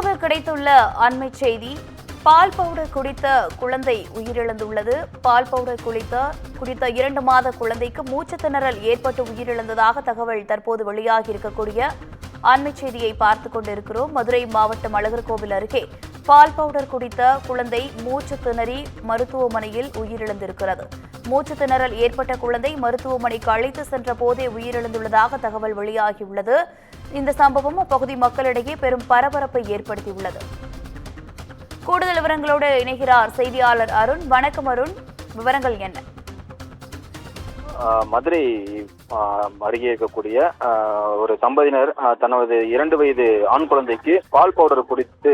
கிடைத்துள்ள அண்மை செய்தி பால் பவுடர் குடித்த குழந்தை உயிரிழந்துள்ளது. பால் பவுடர் குடித்த குடித்த இரண்டு மாத குழந்தைக்கு மூச்சு திணறல் ஏற்பட்டு உயிரிழந்ததாக தகவல் தற்போது வெளியாகி இருக்கக்கூடிய அண்மை செய்தியை பார்த்து கொண்டிருக்கிறோம். மதுரை மாவட்டம் அழகர்கோவில் அருகே பால் பவுடர் குடித்த குழந்தை மூச்சு திணறி மருத்துவமனையில் உயிரிழந்திருக்கிறது. மூச்சு திணறல் ஏற்பட்ட குழந்தை மருத்துவமனைக்கு அழைத்து சென்ற போதே உயிரிழந்துள்ளதாக தகவல் வெளியாகியுள்ளது. இந்த சம்பவம் அப்பகுதி மக்களிடையே பெரும் பரபரப்பை ஏற்படுத்தியுள்ளது. கூடுதல் விவரங்களோடு இணைகிறார் செய்தியாளர் அருண். வணக்கம் அருண். விவரங்கள் என்ன? மதுரை அருகே இருக்கக்கூடிய ஒரு தம்பதியினர் தனது இரண்டு வயது ஆண் குழந்தைக்கு பால் பவுடர் குடித்து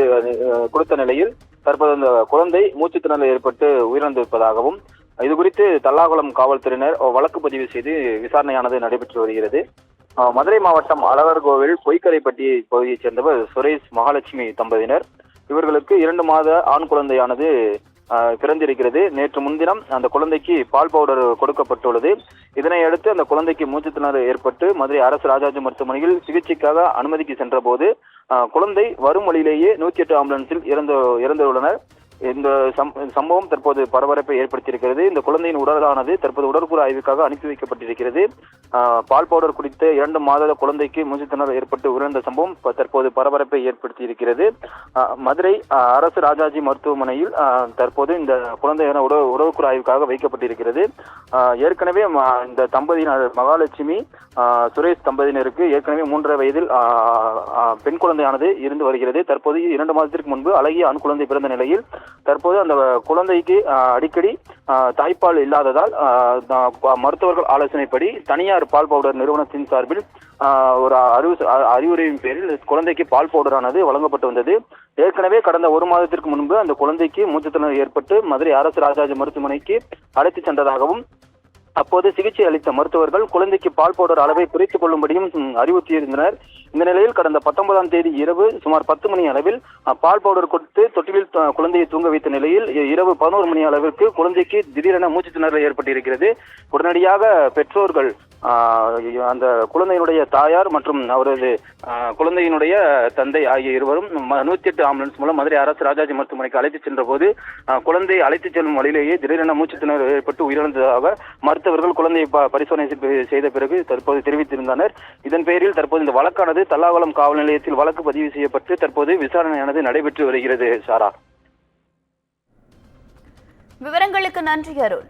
கொடுத்த நிலையில் தற்போது அந்த குழந்தை மூச்சு திணறல் ஏற்பட்டு உயிரிழந்திருப்பதாகவும் இது குறித்து தல்லாகுளம் காவல்துறையினர் வழக்கு பதிவு செய்து விசாரணையானது நடைபெற்று வருகிறது. மதுரை மாவட்டம் அழகர்கோவில் பொய்க்கரைப்பட்டி பகுதியைச் சேர்ந்தவர் சுரேஷ் மகாலட்சுமி தம்பதியினர். இவர்களுக்கு இரண்டு மாத ஆண் குழந்தையானது பிறந்திருக்கிறது. நேற்று முன்தினம் அந்த குழந்தைக்கு பால் பவுடர் கொடுக்கப்பட்டுள்ளது. இதனை அடுத்து அந்த குழந்தைக்கு மூச்சு ஏற்பட்டு மதுரை அரசு ராஜாஜி மருத்துவமனையில் சிகிச்சைக்காக அனுமதிக்கு சென்றபோது குழந்தை வரும் வழியிலேயே நூற்றி எட்டு ஆம்புலன்ஸில் இறந்து இறந்துள்ளனர். இந்த சம்- சம்பவம் தற்போது பரபரப்பை ஏற்படுத்தியிருக்கிறது. இந்த குழந்தையின் உடலானது தற்போது உடற்கூறு ஆய்வுக்காக அனுப்பி வைக்கப்பட்டிருக்கிறது. பால் பவுடர் குடித்த இரண்டு மாத குழந்தைக்கு மூச்சுத்திணறல் ஏற்பட்டு உயர்ந்த சம்பவம் தற்போது பரபரப்பை ஏற்படுத்தியிருக்கிறது. மதுரை அரசு ராஜாஜி மருத்துவமனையில் தற்போது இந்த குழந்தையான உட உடற்கூறு ஆய்வுக்காக வைக்கப்பட்டிருக்கிறது. ஏற்கனவே இந்த தம்பதியினர் மகாலட்சுமி சுரேஷ் தம்பதியினருக்கு ஏற்கனவே மூன்றரை வயதில் பெண் குழந்தையானது இருந்து வருகிறது. தற்போது இரண்டு மாதத்திற்கு முன்பு அழகிய ஆண் குழந்தை பிறந்த நிலையில் தற்போது அந்த குழந்தைக்கு அடிக்கடி தாய்ப்பால் இல்லாததால் மருத்துவர்கள் ஆலோசனைப்படி தனியார் பால் பவுடர் நிறுவனத்தின் சார்பில் ஒரு அறிவு அ- அறிவுரையின் பேரில் குழந்தைக்கு பால் பவுடரானது வழங்கப்பட்டு வந்தது. ஏற்கனவே கடந்த ஒரு மாதத்திற்கு முன்பு அந்த குழந்தைக்கு மூச்சுத்திணறல் ஏற்பட்டு மதுரை அரசு ராஜாஜி மருத்துவமனைக்கு அழைத்துச் சென்றதாகவும் அப்போது சிகிச்சை அளித்த மருத்துவர்கள் குழந்தைக்கு பால் பவுடர் அளவை குறைத்துக் கொள்ளும்படியும் அறிவுறுத்தியிருந்தனர் இந்த நிலையில் கடந்த பத்தொன்பதாம் தேதி இரவு சுமார் பத்து மணி அளவில் பால் பவுடர் கொடுத்து தொட்டிலில் த- குழந்தையை தூங்க வைத்த நிலையில் இ- இரவு பதினோரு மணி அளவிற்கு குழந்தைக்கு திடீரென மூச்சு திணறல் ஏற்பட்டிருக்கிறது. உடனடியாக பெற்றோர்கள் அந்த குழந்தையினுடைய தாயார் மற்றும் அவரது குழந்தையினுடைய தந்தை ஆகிய இருவரும் நூத்தி எட்டு ஆம்புலன்ஸ் மூலம் மதுரை அரசு ராஜாஜி மருத்துவமனைக்கு அழைத்துச் சென்ற போது குழந்தையை அழைத்துச் செல்லும் வழியிலேயே திடீரென மூச்சு திணறல் ஏற்பட்டு உயிரிழந்ததாக மருத்துவர்கள் குழந்தையை ப- பரிசோதனை செய்த பிறகு தற்போது தெரிவித்திருந்தனர். இதன் பேரில் தற்போது இந்த வழக்கானது தல்லாவளம் காவல் நிலையத்தில் வழக்கு பதிவு செய்யப்பட்டு தற்போது விசாரணையானது நடைபெற்று வருகிறது சாரா. விவரங்களுக்கு நன்றி அருள்.